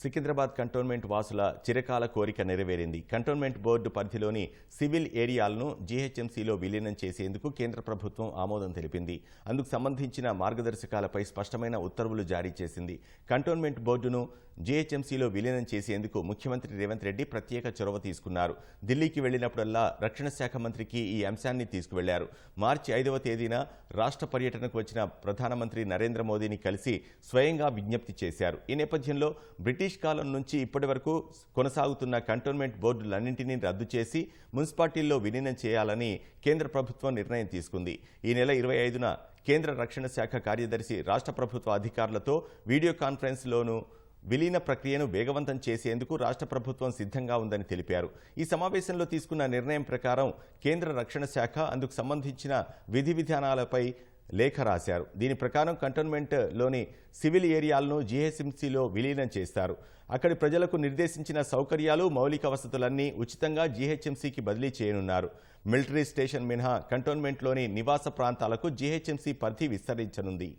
Secunderabad cantonment వాసుల చిరకాల కోరిక నెరవేరింది. కంటోన్మెంట్ బోర్డు పరిధిలోని సివిల్ ఏరియాలను జీహెచ్ఎంసీలో విలీనం చేసేందుకు కేంద్ర ప్రభుత్వం ఆమోదం తెలిపింది. అందుకు సంబంధించిన మార్గదర్శకాలపై స్పష్టమైన ఉత్తర్వులు జారీ చేసింది. కంటోన్మెంట్ బోర్డును జీహెచ్ఎంసీలో విలీనం చేసేందుకు ముఖ్యమంత్రి రేవంత్ రెడ్డి ప్రత్యేక చొరవ తీసుకున్నారు. ఢిల్లీకి వెళ్ళినప్పుడల్లా రక్షణ శాఖ మంత్రికి ఈ అంశాన్ని తీసుకువెళ్ళారు. మార్చి ఐదవ తేదీన రాష్ట్ర పర్యటనకు వచ్చిన ప్రధానమంత్రి నరేంద్ర మోదీని కలిసి స్వయంగా విజ్ఞప్తి చేశారు. ఈ నేపథ్యంలో బ్రిటిష్ కాలం నుంచి ఇప్పటి వరకు కొనసాగుతున్న కంటోన్మెంట్ బోర్డులన్నింటినీ రద్దు చేసి మున్సిపాలిటీల్లో విలీనం చేయాలని కేంద్ర ప్రభుత్వం నిర్ణయం తీసుకుంది. ఈ నెల ఇరవై ఐదున కేంద్ర రక్షణ శాఖ కార్యదర్శి రాష్ట్ర ప్రభుత్వ అధికారులతో వీడియో కాన్ఫరెన్స్లోనూ విలీన ప్రక్రియను వేగవంతం చేసేందుకు రాష్ట్ర ప్రభుత్వం సిద్ధంగా ఉందని తెలిపారు. ఈ సమావేశంలో తీసుకున్న నిర్ణయం ప్రకారం కేంద్ర రక్షణ శాఖ అందుకు సంబంధించిన విధి విధానాలపై లేఖ రాశారు. దీని ప్రకారం కంటోన్మెంట్లోని సివిల్ ఏరియాలను జీహెచ్ఎంసీలో విలీనం చేస్తారు. అక్కడి ప్రజలకు నిర్దేశించిన సౌకర్యాలు మౌలిక వసతులన్నీ ఉచితంగా జీహెచ్ఎంసీకి బదిలీ చేయనున్నారు. మిలిటరీ స్టేషన్ మినహా కంటోన్మెంట్లోని నివాస ప్రాంతాలకు జీహెచ్ఎంసీ పరిధి విస్తరించనుంది.